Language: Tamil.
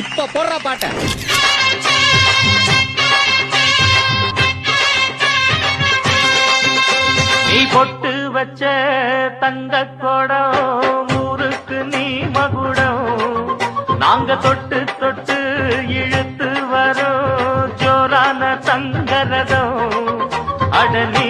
இப்ப போடுற பாட்ட. நீ பொட்டு வச்ச தங்க குடம் ஊருக்கு நீ மகுடம். நாங்க தொட்டு தொட்டு இழுத்து வரோம் ஜோரான தங்கரதம் அட நீ